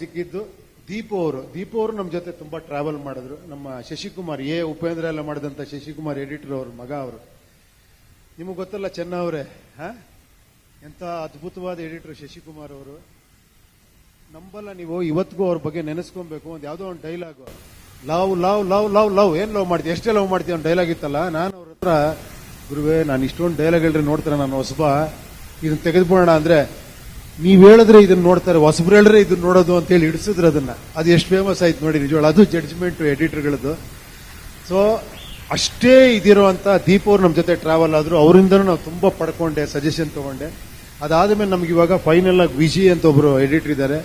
ಸಿಕ್ಕಿದ್ದು ದೀಪ ಅವರು. ದೀಪ ಅವರು ನಮ್ಮ ಜೊತೆ ತುಂಬಾ ಟ್ರಾವೆಲ್ ಮಾಡಿದ್ರು. ನಮ್ಮ ಶಶಿಕುಮಾರ್, ಎ ಉಪೇಂದ್ರ ಎಲ್ಲ ಮಾಡಿದಂತ ಶಶಿಕುಮಾರ್ ಎಡಿಟರ್ ಅವರು, ಮಗ ಅವರು. ನಿಮಗೆ ಗೊತ್ತಲ್ಲ ಚೆನ್ನ ಅವರೇ ಎಂತ ಅದ್ಭುತವಾದ ಎಡಿಟರ್ ಶಶಿಕುಮಾರ್ ಅವರು. ನಂಬಲ್ಲ ನೀವು, ಇವತ್ತಿಗೂ ಅವ್ರ ಬಗ್ಗೆ ನೆನೆಸ್ಕೊಬೇಕು. ಒಂದು ಯಾವುದೋ ಒಂದು dialogue love love love love love, ಏನ್ ಲವ್ ಮಾಡ್ತೀವಿ ಎಷ್ಟೇ ಲವ್ ಮಾಡ್ತೀವಿ ಒಂದು ಡೈಲಾಗ್ ಇತ್ತಲ್ಲ? ನಾನು ಅವ್ರ ಹತ್ರ, ಗುರುವೇ, ನಾನು ಇಷ್ಟೊಂದು ಡೈಲಾಗ್ ಹೇಳ್ರಿ ನೋಡ್ತಾರೆ ನಾನು ಹೊಸಬ. ಇದನ್ನ ತೆಗೆದುಕೊಳ್ಳೋಣ ಅಂದ್ರೆ ನೀವ್ ಹೇಳಿದ್ರೆ ಇದನ್ನ ನೋಡ್ತಾರೆ, ಹೊಸಬ್ರು ಹೇಳಿದ್ರೆ ಇದನ್ನ ನೋಡೋದು ಅಂತ ಹೇಳಿ ಹಿಡಿಸಿದ್ರು ಅದನ್ನ. ಅದು ಎಷ್ಟು ಫೇಮಸ್ ಆಯ್ತು ನೋಡಿ ನಿಜವಾಳ ಅದು ಜಡ್ಜ್ಮೆಂಟ್ ಎಡಿಟರ್ಗಳದ್ದು ಸೊ ಅಷ್ಟೇ ಇದಿರುವಂತ ದೀಪ್ ಅವ್ರು ನಮ್ಮ ಜೊತೆ ಟ್ರಾವೆಲ್ ಆದ್ರು. ಅವರಿಂದ ನಾವು ತುಂಬಾ ಪಡ್ಕೊಂಡೆ ಸಜೆಷನ್ ತಗೊಂಡೆ. ಅದಾದ್ಮೇಲೆ ನಮ್ಗೆ ಇವಾಗ ಫೈನಲ್ ಆಗಿ ವಿಜಿ ಅಂತ ಒಬ್ರು ಎಡಿಟರ್ ಇದ್ದಾರೆ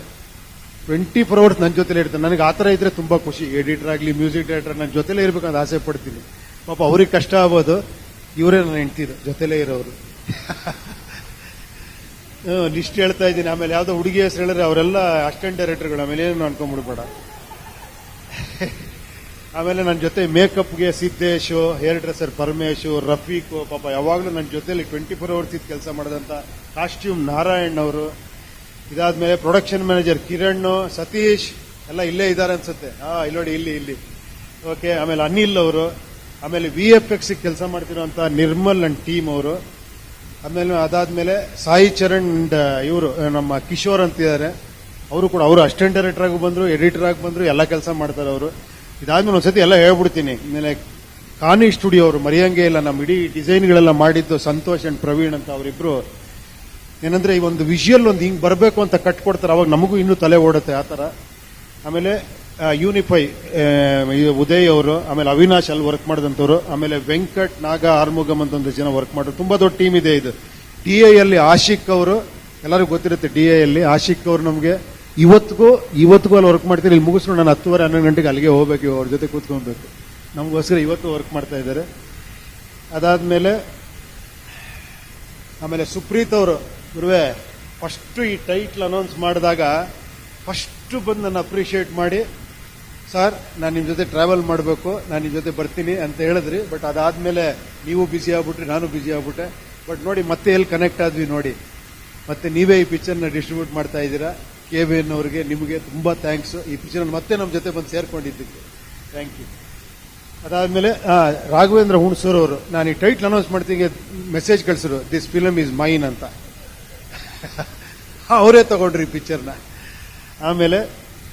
ಟ್ವೆಂಟಿ ಫೋರ್ ಅವರ್ಸ್ ನನ್ನ ಜೊತೆಲೇ ಇರ್ತಾರೆ. ನನಗೆ ಆ ಥರ ಇದ್ರೆ ತುಂಬಾ ಖುಷಿ. ಎಡಿಟರ್ ಆಗಲಿ ಮ್ಯೂಸಿಕ್ ಡೈರೆಕ್ಟರ್ ನನ್ನ ಜೊತೆಲೇ ಇರ್ಬೇಕಂತ ಆಸೆ ಪಡ್ತೀನಿ. ಪಾಪ ಅವ್ರಿಗೆ ಕಷ್ಟ ಆಗೋದು ಇವರೇ ನನ್ನ ಹೆಂಡ್ತಿರು. ಜೊತೆಲೇ ಇರೋರು. ಲಿಸ್ಟ್ ಹೇಳ್ತಾ ಇದ್ದೀನಿ. ಆಮೇಲೆ ಯಾವುದೋ ಹುಡುಗಿ ಹೆಸರು ಹೇಳಿದ್ರೆ ಅವರೆಲ್ಲ ಅಸಿಸ್ಟೆಂಟ್ ಡೈರೆಕ್ಟರ್ಗಳು ಆಮೇಲೆ ಏನು ಅನ್ಕೊಂಡ್ಬಿಡ್ಬೇಡ ಆಮೇಲೆ ನನ್ನ ಜೊತೆ ಮೇಕಪ್ಗೆ ಸಿದ್ದೇಶ್ ಹೇರ್ ಡ್ರೆಸ್ಸರ್ ಪರಮೇಶು, ರಫೀಕ್, ಪಾಪ ಯಾವಾಗಲೂ ನನ್ನ ಜೊತೆಲಿ ಟ್ವೆಂಟಿ ಫೋರ್ ಅವರ್ಸ್ ಇದ್ದು ಕೆಲಸ ಮಾಡಿದಂಥ ಕಾಸ್ಟ್ಯೂಮ್ ನಾರಾಯಣ್ ಅವರು. ಇದಾದ್ಮೇಲೆ ಪ್ರೊಡಕ್ಷನ್ ಮ್ಯಾನೇಜರ್ ಕಿರಣ್, ಸತೀಶ್, ಎಲ್ಲ ಇಲ್ಲೇ ಇದ್ದಾರೆ ಅನ್ಸುತ್ತೆ. ಹಾ, ಇಲ್ಲಿ ನೋಡಿ, ಇಲ್ಲಿ ಇಲ್ಲಿ. ಓಕೆ ಆಮೇಲೆ ಅನಿಲ್ ಅವರು. ಆಮೇಲೆ ವಿ ಎಫ್ ಎಕ್ಸ್ ಕೆಲಸ ಮಾಡ್ತಿರುವಂತಹ ನಿರ್ಮಲ್ ಅಂಡ್ ಟೀಮ್ ಅವರು. ಆಮೇಲೆ ಅದಾದ್ಮೇಲೆ ಸಾಯಿ ಚರಣ್ ಇವರು ನಮ್ಮ ಕಿಶೋರ್ ಅಂತಿದ್ದಾರೆ. ಅವರು ಕೂಡ, ಅವರು ಅಸಿಸ್ಟೆಂಟ್ ಡೈರೆಕ್ಟರ್ ಆಗಿ ಬಂದರು, ಎಡಿಟರ್ ಆಗಿ ಬಂದರು, ಎಲ್ಲ ಕೆಲಸ ಮಾಡ್ತಾರೆ ಅವರು. ಇದಾದ್ಮೇಲೆ ಒಂದ್ಸತಿ ಎಲ್ಲ ಹೇಳ್ಬಿಡ್ತೀನಿ. ಆಮೇಲೆ ಕಾನಿ ಸ್ಟುಡಿಯೋ ಅವರು, ಮರಿಯಂಗೆ ಇಲ್ಲ, ನಮ್ಮ ಇಡೀ ಡಿಸೈನ್ಗಳೆಲ್ಲ ಮಾಡಿದ್ದು ಸಂತೋಷ್ ಅಂಡ್ ಪ್ರವೀಣ್ ಅಂತ ಅವರಿಬ್ರು. ಏನಂದ್ರೆ ಈ ಒಂದು ವಿಷುವಲ್ ಒಂದು ಹಿಂಗೆ ಬರಬೇಕು ಅಂತ ಕಟ್ಕೊಡ್ತಾರೆ ಅವಾಗ ನಮಗೂ ಇನ್ನೂ ತಲೆ ಓಡುತ್ತೆ ಆ ಥರ. ಆಮೇಲೆ ಯೂನಿಫೈ ಉದಯ್ ಅವರು, ಆಮೇಲೆ ಅವಿನಾಶ್ ಅಲ್ಲಿ ವರ್ಕ್ ಮಾಡಿದಂಥವ್ರು ಆಮೇಲೆ ವೆಂಕಟ್ ನಾಗ ಆರ್ಮುಗಮ್ ಅಂತ ಒಂದು ಜನ ವರ್ಕ್ ಮಾಡಿದ್ರು. ತುಂಬಾ ದೊಡ್ಡ ಟೀಮ್ ಇದೆ ಇದು. ಡಿ ಅಲ್ಲಿ ಆಶಿಕ್ ಅವರು, ಎಲ್ಲರಿಗೂ ಗೊತ್ತಿರುತ್ತೆ ಡಿ ಅಲ್ಲಿ. ಆಶಿಕ್ ಅವರು ನಮಗೆ ಇವತ್ತಿಗೂ ಇವತ್ತಿಗೂ ಅಲ್ಲಿ ವರ್ಕ್ ಮಾಡ್ತೀನಿ. ಇಲ್ಲಿ ಮುಗಿಸ್ಕೊಂಡು ನಾನು ಹತ್ತುವರೆ, ಹನ್ನೊಂದು ಗಂಟೆಗೆ ಅಲ್ಲಿಗೆ ಹೋಗ್ಬೇಕು ಅವ್ರ ಜೊತೆ ಕೂತ್ಕೊಬೇಕು ನಮಗೋಸ್ಕರ ಇವತ್ತು ವರ್ಕ್ ಮಾಡ್ತಾ ಇದ್ದಾರೆ. ಅದಾದಮೇಲೆ, ಆಮೇಲೆ ಸುಪ್ರೀತ್ ಅವರು, ಗುರುವೆ ಫಸ್ಟ್ ಈ ಟೈಟ್ಲ್ ಅನೌನ್ಸ್ ಮಾಡಿದಾಗ ಫಸ್ಟ್ ಬಂದು ನನ್ನ ಅಪ್ರಿಷಿಯೇಟ್ ಮಾಡಿ ಸರ್ ನಾನು ನಿಮ್ಮ ಜೊತೆ ಟ್ರಾವೆಲ್ ಮಾಡಬೇಕು, ನಾನು ನಿಮ್ಮ ಜೊತೆ ಬರ್ತೀನಿ ಅಂತ ಹೇಳಿದ್ರಿ ಬಟ್ ಅದಾದ್ಮೇಲೆ ನೀವು ಬ್ಯುಸಿ ಆಗ್ಬಿಟ್ರಿ, ನಾನು ಬ್ಯುಸಿ ಆಗ್ಬಿಟ್ಟೆ. ಬಟ್ ನೋಡಿ, ಮತ್ತೆ ಎಲ್ಲಿ ಕನೆಕ್ಟ್ ಆದ್ವಿ ನೋಡಿ. ಮತ್ತೆ ನೀವೇ ಈ ಪಿಕ್ಚರ್ನ ಡಿಸ್ಟ್ರಿಬ್ಯೂಟ್ ಮಾಡ್ತಾ ಇದ್ದೀರಾ. ಕೆ ಬಿ ಎನ್ ಅವರಿಗೆ ನಿಮಗೆ ತುಂಬಾ ಥ್ಯಾಂಕ್ಸ್ ಈ ಪಿಕ್ಚರ್ ಮತ್ತೆ ನಮ್ಮ ಜೊತೆ ಬಂದು ಸೇರ್ಕೊಂಡಿದ್ದಕ್ಕೆ ಥ್ಯಾಂಕ್ ಯು ಅದಾದ್ಮೇಲೆ ರಾಘವೇಂದ್ರ ಹುಣಸೂರ್ ಅವರು, ನಾನು ಈ ಟೈಟ್ಲ್ ಅನೌನ್ಸ್ ಮಾಡ್ತೀನಿ ಮೆಸೇಜ್ ಕಳಿಸಿರು ದಿಸ್ ಫಿಲಮ್ ಈಸ್ ಮೈನ್ ಅಂತ. ಅವರೇ ತಗೊಂಡ್ರಿ ಈ ಪಿಕ್ಚರ್ನ ಆಮೇಲೆ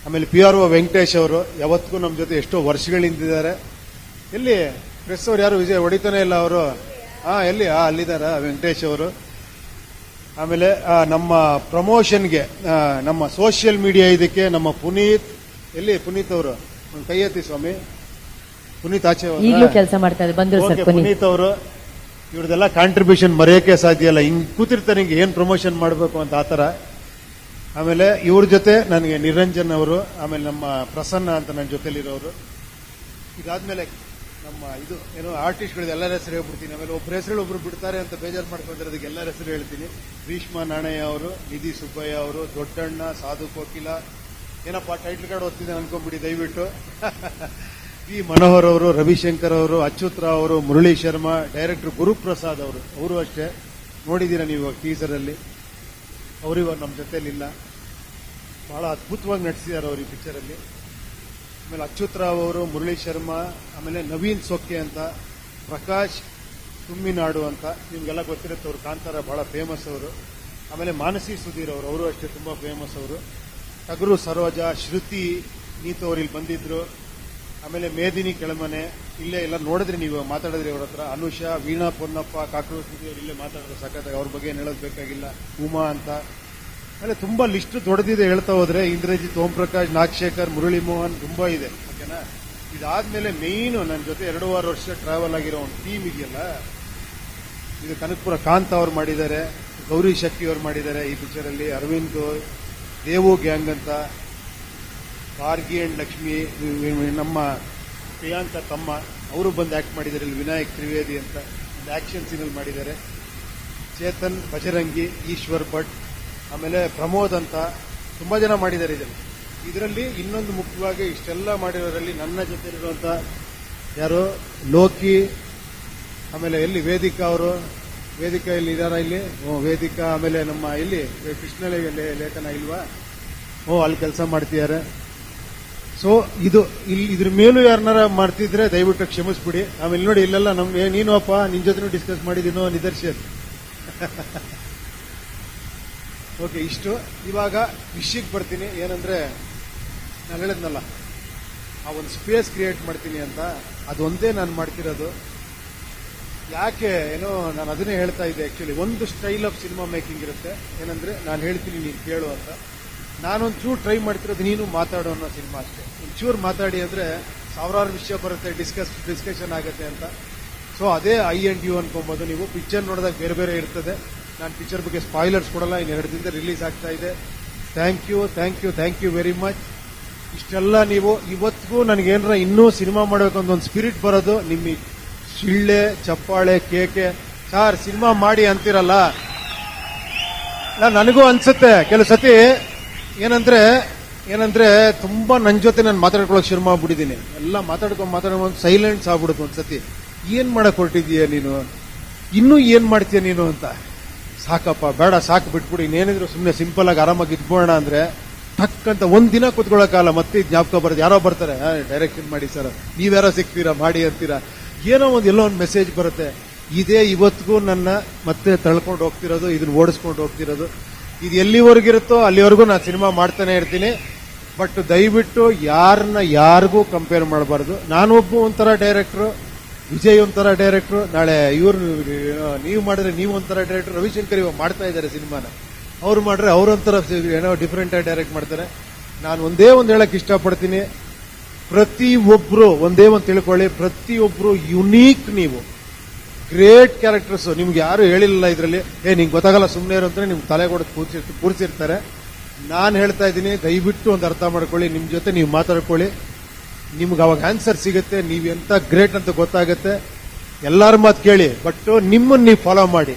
ಆಮೇಲೆ ಪಿ ಆರ್ ಒ ವೆಂಕಟೇಶ್ ಅವರು ಯಾವತ್ತಿಗೂ ನಮ್ಮ ಜೊತೆ ಎಷ್ಟೋ ವರ್ಷಗಳಿಂದಿದ್ದಾರೆ ಎಲ್ಲಿ ಪ್ರೆಸ್ ಅವ್ರು ಯಾರು ವಿಜಯ್ ಹೊಡಿತಾನೆ ಇಲ್ಲ ಅವರು? ಹಾ ಎಲ್ಲಿ? ಆ ಅಲ್ಲಿದ್ದಾರೆ ವೆಂಕಟೇಶ್ ಅವರು. ಆಮೇಲೆ ನಮ್ಮ ಪ್ರಮೋಷನ್ಗೆ ನಮ್ಮ ಸೋಷಿಯಲ್ ಮೀಡಿಯಾ ಇದಕ್ಕೆ ನಮ್ಮ ಪುನೀತ್ ಎಲ್ಲಿ ಪುನೀತ್ ಅವರು? ಒಂದು ಕೈ ಎತ್ತಿ ಸ್ವಾಮಿ. ಪುನೀತ್ ಆಚೆ? ಕೆಲಸ ಮಾಡ್ತಾರೆ ಪುನೀತ್. ಅವರು ಇವ್ರದೆಲ್ಲ ಕಾಂಟ್ರಿಬ್ಯೂಷನ್ ಮರೆಯೋಕೆ ಸಾಧ್ಯ ಇಲ್ಲ. ಹಿಂಗ್ ಕೂತಿರ್ತಾರೆ ಹಿಂಗೆ ಏನ್ ಪ್ರಮೋಷನ್ ಮಾಡಬೇಕು ಅಂತ ಆತರ ಆಮೇಲೆ ಇವ್ರ ಜೊತೆ ನನಗೆ ನಿರಂಜನ್ ಅವರು, ಆಮೇಲೆ ನಮ್ಮ ಪ್ರಸನ್ನ ಅಂತ ನನ್ನ ಜೊತೆಲಿರೋರು. ಇದಾದ್ಮೇಲೆ ನಮ್ಮ ಇದು ಏನೋ ಆರ್ಟಿಸ್ಟ್ಗಳದ್ದು ಎಲ್ಲರ ಹೆಸರು ಹೇಳ್ಬಿಡ್ತೀನಿ. ಆಮೇಲೆ ಒಬ್ಬರ ಹೆಸರು ಒಬ್ರು ಬಿಡ್ತಾರೆ ಅಂತ ಬೇಜಾರು ಮಾಡ್ಕೊಂಡಿರೋದಕ್ಕೆ ಎಲ್ಲರ ಹೆಸರು ಹೇಳ್ತೀನಿ. ಭೀಷ್ಮ ನಾಣಯ್ಯ ಅವರು, ನಿಧಿ ಸುಬ್ಬಯ್ಯ ಅವರು, ದೊಡ್ಡಣ್ಣ, ಸಾಧು ಕೋಕಿಲ. ಏನಪ್ಪ ಟೈಟ್ಲ್ ಕಾರ್ಡ್ ಓದ್ತಿದ್ದೆ ಅನ್ಕೊಂಡ್ಬಿಡಿ ದಯವಿಟ್ಟು. ವಿ ಮನೋಹರ್ ಅವರು, ರವಿಶಂಕರ್ ಅವರು, ಅಚ್ಯುತ್ ರಾವ್ ಅವರು, ಮುರಳಿ ಶರ್ಮಾ ಡೈರೆಕ್ಟರ್ ಗುರುಪ್ರಸಾದ್ ಅವರು. ಅವರು ಅಷ್ಟೇ. ನೋಡಿದ್ದೀರಾ ನೀವು ಟೀಸರ್ ಅಲ್ಲಿ? ಅವರು ನಮ್ಮ ಜೊತೆಯಲ್ಲಿಲ್ಲ. ಬಹಳ ಅದ್ಭುತವಾಗಿ ನಟಿಸಿದ್ದಾರೆ ಅವರು ಈ ಪಿಕ್ಚರಲ್ಲಿ ಆಮೇಲೆ ಅಚ್ಯುತ್ ರಾವ್ ಅವರು, ಮುರಳಿ ಶರ್ಮಾ, ಆಮೇಲೆ ನವೀನ್ ಸೊಕ್ಕೆ ಅಂತ, ಪ್ರಕಾಶ್ ತುಮ್ಮಿನಾಡು ಅಂತ, ನಿಮ್ಗೆಲ್ಲ ಗೊತ್ತಿರುತ್ತೆ ಅವರು ಕಾಂತಾರ ಬಹಳ ಫೇಮಸ್ ಅವರು. ಆಮೇಲೆ ಮಾನಸಿ ಸುಧೀರ್ ಅವರು ಅವರು ಅಷ್ಟೇ ತುಂಬ ಫೇಮಸ್ ಅವರು. ಟಗರು ಸರೋಜ, ಶ್ರುತಿ, ನೀತು ಅವರು ಇಲ್ಲಿ ಬಂದಿದ್ರು. ಆಮೇಲೆ ಮೇದಿನಿ ಕೆಳಮನೆ, ಇಲ್ಲೇ ಎಲ್ಲ ನೋಡಿದ್ರಿ ನೀವು, ಮಾತಾಡಿದ್ರಿ ಅವ್ರ ಹತ್ರ. ಅನುಷಾ, ವೀಣಾ, ಪೊನ್ನಪ್ಪ ಕಾಕರು ಸುಧೀರ್ ಅವ್ರು ಇಲ್ಲೇ ಮಾತಾಡಿದ್ರೆ ಸಖತ್ತಾಗಿ ಅವ್ರ ಬಗ್ಗೆ ಏನು ಹೇಳೋದು ಬೇಕಾಗಿಲ್ಲ. ಉಮಾ ಅಂತ. ಆಮೇಲೆ ತುಂಬಾ ಲಿಸ್ಟ್ ದೊಡ್ಡದಿದೆ ಹೇಳ್ತಾ ಹೋದ್ರೆ, ಇಂದ್ರಜಿತ್ ಓಂ ಪ್ರಕಾಶ್ ನಾಗಶೇಖರ್ ಮುರಳಿ ಮೋಹನ್ ತುಂಬಾ ಇದೆ, ಓಕೆನಾ? ಇದಾದ್ಮೇಲೆ ಮೇಯ್ನು ನನ್ನ ಜೊತೆ ಎರಡೂವರೆ ವರ್ಷ ಟ್ರಾವೆಲ್ ಆಗಿರೋ ಒಂದು ಟೀಮ್ ಇದೆಯಲ್ಲ, ಇದು ಕನಕಪುರ ಕಾಂತ್ ಅವ್ರು ಮಾಡಿದ್ದಾರೆ, ಗೌರಿ ಶಕ್ತಿ ಅವ್ರು ಮಾಡಿದ್ದಾರೆ ಈ ಪಿಕ್ಚರ್ ಅಲ್ಲಿ, ಅರವಿಂದ್ ದೇವು ಗ್ಯಾಂಗ್ ಅಂತ. ಭಾರ್ಗಿ ಅಂಡ್ ಲಕ್ಷ್ಮಿ ನಮ್ಮ ಪ್ರಿಯಾಂಕ ತಮ್ಮ ಅವರು ಬಂದು ಆಕ್ಟ್ ಮಾಡಿದ್ದಾರೆ ಇಲ್ಲಿ ವಿನಾಯಕ್ ತ್ರಿವೇದಿ ಅಂತ ಒಂದು ಆಕ್ಷನ್ ಸೀನಲ್ಲಿ ಮಾಡಿದ್ದಾರೆ. ಚೇತನ್ ಬಜರಂಗಿ ಈಶ್ವರ್ ಭಟ್ ಆಮೇಲೆ ಪ್ರಮೋದ್ ಅಂತ ತುಂಬಾ ಜನ ಮಾಡಿದ್ದಾರೆ ಇದರಲ್ಲಿ. ಇದರಲ್ಲಿ ಇನ್ನೊಂದು ಮುಖ್ಯವಾಗಿ ಇಷ್ಟೆಲ್ಲ ಮಾಡಿರೋದ್ರಲ್ಲಿ ನನ್ನ ಜೊತೆ ಇರುವಂತ ಯಾರು? ಲೋಕಿ ಆಮೇಲೆ ಎಲ್ಲಿ ವೇದಿಕಾ ಅವರು? ವೇದಿಕಾ ಇಲ್ಲಿ ಇದಾರ ಇಲ್ಲಿ? ಓ, ವೇದಿಕಾ ಆಮೇಲೆ ನಮ್ಮ ಇಲ್ಲಿ ಕೃಷ್ಣ ಲೇಖನ ಇಲ್ವಾ? ಓ ಅಲ್ಲಿ ಕೆಲಸ ಮಾಡ್ತಿದ್ದಾರೆ. ಸೊ ಇದು ಇಲ್ಲಿ ಇದ್ರ ಮೇಲೂ ಯಾರನ್ನಾರ ಮಾಡ್ತಿದ್ರೆ ದಯವಿಟ್ಟು ಕ್ಷಮಿಸ್ಬಿಡಿ. ಆಮೇಲೆ ನೋಡಿ ಇಲ್ಲೆಲ್ಲ ನಮ್ಗೆ ನೀನು ಅಪ್ಪ ನಿನ್ ಜೊತೆ ಡಿಸ್ಕಸ್ ಮಾಡಿದೀನೋ ನಿದರ್ಶನ ಓಕೆ ಇಷ್ಟು. ಇವಾಗ ವಿಷಯಕ್ಕೆ ಬರ್ತೀನಿ. ಏನಂದ್ರೆ ನಾನು ಹೇಳಿದ್ನಲ್ಲ, ಆ ಒಂದು ಸ್ಪೇಸ್ ಕ್ರಿಯೇಟ್ ಮಾಡ್ತೀನಿ ಅಂತ. ಅದೊಂದೇ ನಾನು ಮಾಡ್ತಿರೋದು. ಯಾಕೆ ಏನೋ ನಾನು ಅದನ್ನೇ ಹೇಳ್ತಾ ಇದ್ದೆ ಆಕ್ಚುಲಿ ಒಂದು ಸ್ಟೈಲ್ ಆಫ್ ಸಿನಿಮಾ ಮೇಕಿಂಗ್ ಇರುತ್ತೆ. ಏನಂದ್ರೆ ನಾನು ಹೇಳ್ತೀನಿ, ನೀನು ಕೇಳು ಅಂತ. ನಾನೊಂಚೂರು ಟ್ರೈ ಮಾಡ್ತಿರೋದು, ನೀನು ಮಾತಾಡೋ ಅನ್ನೋ ಸಿನಿಮಾ ಅಷ್ಟೇ. ಒಂಚೂರು ಮಾತಾಡಿ ಅಂದ್ರೆ ಸಾವಿರಾರು ವಿಷಯ ಬರುತ್ತೆ ಡಿಸ್ಕಸ್ ಡಿಸ್ಕಷನ್ ಆಗುತ್ತೆ ಅಂತ. ಸೊ ಅದೇ ಐ ಅಂಡ್ ಯು ಅನ್ಕೊಬೋದು. ನೀವು ಪಿಕ್ಚರ್ ನೋಡಿದಾಗ ಬೇರೆ ಬೇರೆ ಇರ್ತದೆ. ನಾನು ಪಿಕ್ಚರ್ ಬಗ್ಗೆ ಸ್ಪಾಯ್ಲರ್ಸ್ ಕೊಡಲ್ಲ, ಇನ್ನು ಎರಡು ದಿನದ ರಿಲೀಸ್ ಆಗ್ತಾ ಇದೆ. Thank you thank you thank you very much ಇಷ್ಟೆಲ್ಲ ನೀವು, ಇವತ್ತಿಗೂ ನನಗೇನಾರ ಇನ್ನೂ ಸಿನಿಮಾ ಮಾಡಬೇಕಂತ ಒಂದು ಸ್ಪಿರಿಟ್ ಬರೋದು, ನಿಮ್ಮ ಶಿಳ್ಳೆ, ಚಪ್ಪಾಳೆ, ಕೇಕೆ. ಸಾರ್ ಸಿನಿಮಾ ಮಾಡಿ ಅಂತಿರಲ್ಲ? ನನಗೂ ಅನ್ಸುತ್ತೆ. ಕೆಲವು ಸತಿ ಏನಂದ್ರೆ ಏನಂದ್ರೆ ತುಂಬಾ ನನ್ನ ಜೊತೆ ನಾನು ಮಾತಾಡ್ಕೊಳಕ್ ಶುರು ಮಾಡ್ಬಿಟ್ಟಿದ್ದೀನಿ ಎಲ್ಲ ಮಾತಾಡ್ಕೊಂಡು ಒಂದು ಸೈಲೆಂಟ್ಸ್ ಆಗ್ಬಿಡುತ್ತೆ ಒಂದ್ಸತಿ. ಏನ್ ಮಾಡಕ್ ಹೊರಟಿದೀಯ ನೀನು? ಇನ್ನೂ ಏನ್ ಮಾಡ್ತೀಯ ನೀನು ಅಂತ. ಸಾಕಪ್ಪ, ಬೇಡ, ಸಾಕು, ಬಿಟ್ಬಿಡಿ. ಇನ್ನೇನಿದ್ರು ಸುಮ್ಮನೆ ಸಿಂಪಲ್ ಆಗಿ ಆರಾಮಾಗಿ ಇದ್ಬೋಣ ಅಂದ್ರೆ ಟಕ್ ಅಂತ ಒಂದ್ ದಿನ ಕುತ್ಕೊಳ್ಳೋಕಾಗಲ್ಲ ಮತ್ತೆ ಜ್ಞಾಪಕ ಬರುತ್ತೆ. ಯಾರೋ ಬರ್ತಾರೆ ಡೈರೆಕ್ಷನ್ ಮಾಡಿ ಸರ್. ನೀವ್ಯಾರೋ ಸಿಗ್ತೀರಾ, ಮಾಡಿ ಅಂತೀರಾ. ಏನೋ ಒಂದು ಎಲ್ಲೋ ಒಂದು ಮೆಸೇಜ್ ಬರುತ್ತೆ. ಇದೇ ಇವತ್ತಿಗೂ ನನ್ನ ಮತ್ತೆ ತಳ್ಕೊಂಡು ಹೋಗ್ತಿರೋದು, ಇದನ್ನ ಓಡಿಸ್ಕೊಂಡು ಹೋಗ್ತಿರೋದು. ಇದು ಎಲ್ಲಿವರೆಗಿರುತ್ತೋ ಅಲ್ಲಿವರೆಗೂ ನಾನು ಸಿನಿಮಾ ಮಾಡ್ತಾನೆ ಇರ್ತೀನಿ. ಬಟ್ ದಯವಿಟ್ಟು ಯಾರನ್ನ ಯಾರಿಗೂ ಕಂಪೇರ್ ಮಾಡಬಾರ್ದು. ನಾನೊಬ್ಬ ಒಂಥರ ಡೈರೆಕ್ಟ್ರು ವಿಜಯ್ ಒಂಥರ ಡೈರೆಕ್ಟ್ರು ನಾಳೆ ಇವ್ರು ನೀವು ಮಾಡಿದ್ರೆ ನೀವು ಒಂಥರ ಡೈರೆಕ್ಟ್ರು ರವಿಶಂಕರ್ ಇವಾಗ ಮಾಡ್ತಾ ಇದ್ದಾರೆ ಸಿನಿಮಾನ. ಅವ್ರು ಮಾಡ್ರೆ ಅವ್ರೊಂಥರ ಏನೋ ಡಿಫ್ರೆಂಟ್ ಆಗಿ ಡೈರೆಕ್ಟ್ ಮಾಡ್ತಾರೆ. ನಾನು ಒಂದೇ ಒಂದು ಹೇಳಕ್ ಇಷ್ಟಪಡ್ತೀನಿ. ಪ್ರತಿ ಒಬ್ರು ಒಂದೇ ಒಂದು ತಿಳ್ಕೊಳ್ಳಿ, ಪ್ರತಿಯೊಬ್ರು ಯುನೀಕ್ ನೀವು. ಗ್ರೇಟ್ ಕ್ಯಾರೆಕ್ಟರ್ಸ್ ನಿಮ್ಗೆ ಯಾರು ಹೇಳಿಲ್ಲ ಇದರಲ್ಲಿ. ಏ, ನಿಂಗೆ ಗೊತ್ತಾಗಲ್ಲ ಸುಮ್ಮನೆ ಇರು ಅಂತ ನಿಮ್ಗೆ ತಲೆ ಕೊಡೋದು ಕೂರ್ಸಿ ಕೂರಿಸಿರ್ತಾರೆ. ನಾನು ಹೇಳ್ತಾ ಇದ್ದೀನಿ, ದಯವಿಟ್ಟು ಒಂದು ಅರ್ಥ ಮಾಡ್ಕೊಳ್ಳಿ. ನಿಮ್ಮ ಜೊತೆ ನೀವು ಮಾತಾಡ್ಕೊಳ್ಳಿ. ನಿಮ್ಗೆ ಅವಾಗ ಆನ್ಸರ್ ಸಿಗುತ್ತೆ. ನೀವು ಎಂತ ಗ್ರೇಟ್ ಅಂತ ಗೊತ್ತಾಗುತ್ತೆ. ಎಲ್ಲರ ಮಾತು ಕೇಳಿ ಬಟ್ ನಿಮ್ಮನ್ನ ನೀವು ಫಾಲೋ ಮಾಡಿ.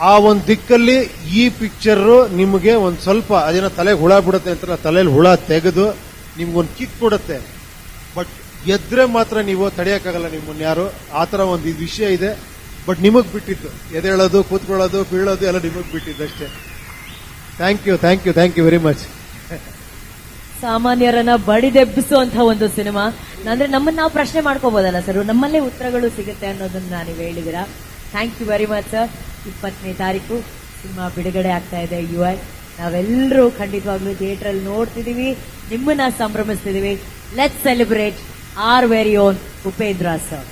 ಆ ಒಂದು ದಿಕ್ಕಲ್ಲಿ ಈ ಪಿಕ್ಚರ್ ನಿಮಗೆ ಒಂದು ಸ್ವಲ್ಪ ಅದೇನೋ ತಲೆಗೆ ಹುಳ ಬಿಡುತ್ತೆ ಅಂತ ತಲೆಯಲ್ಲಿ ಹುಳ ತೆಗೆದು ನಿಮ್ಗೊಂದು ಕಿಕ್ ಕೊಡುತ್ತೆ. ಬಟ್ ಎದ್ರೆ ಮಾತ್ರ ನೀವು ತಡೆಯಕ್ಕಾಗಲ್ಲ ನಿಮ್ಮನ್ನ ಯಾರು. ಆ ತರ ಒಂದು ವಿಷಯ ಇದೆ. ಬಟ್ ನಿಮಗ್ ಬಿಟ್ಟಿತ್ತು. ಎದೇಳೋದು ಕೂತ್ಕೊಳ್ಳೋದು, ಬೀಳೋದು ಎಲ್ಲ ನಿಮಗ್ ಬಿಟ್ಟಿದ್ದು ಅಷ್ಟೇ. Thank you thank you thank you very much ಸಾಮಾನ್ಯರನ್ನ ಬಡಿದೆಬ್ಬಿಸುವಂತ ಒಂದು ಸಿನಿಮಾ. ಅಂದ್ರೆ ನಮ್ಮನ್ನ ನಾವು ಪ್ರಶ್ನೆ ಮಾಡ್ಕೋಬಹುದಲ್ಲ ಸರ್? ನಮ್ಮಲ್ಲೇ ಉತ್ತರಗಳು ಸಿಗುತ್ತೆ ಅನ್ನೋದನ್ನ ನೀವು ಹೇಳಿದಿರಾ? Thank you very much sir ಇಪ್ಪತ್ತನೇ ತಾರೀಕು ಸಿನಿಮಾ ಬಿಡುಗಡೆ ಆಗ್ತಾ ಇದೆ ಯು ಐ ನಾವೆಲ್ಲರೂ ಖಂಡಿತವಾಗ್ಲೂ ಥಿಯೇಟರ್ ಅಲ್ಲಿ ನೋಡ್ತಿದೀವಿ. ನಿಮ್ಮನ್ನ ಸಂಭ್ರಮಿಸ್ತಿದೀವಿ. Let celebrate our very own Upendra sir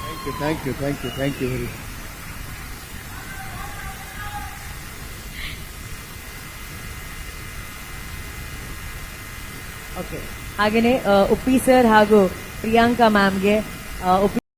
thank you thank you thank you thank you very okay ಹಾಗೇನೆ ಆ, ಉಪ್ಪಿ ಸರ್ ಹಾಗೂ ಪ್ರಿಯಾಂಕಾ ಮ್ಯಾಮ್ಗೆ ಉಪ್ಪಿ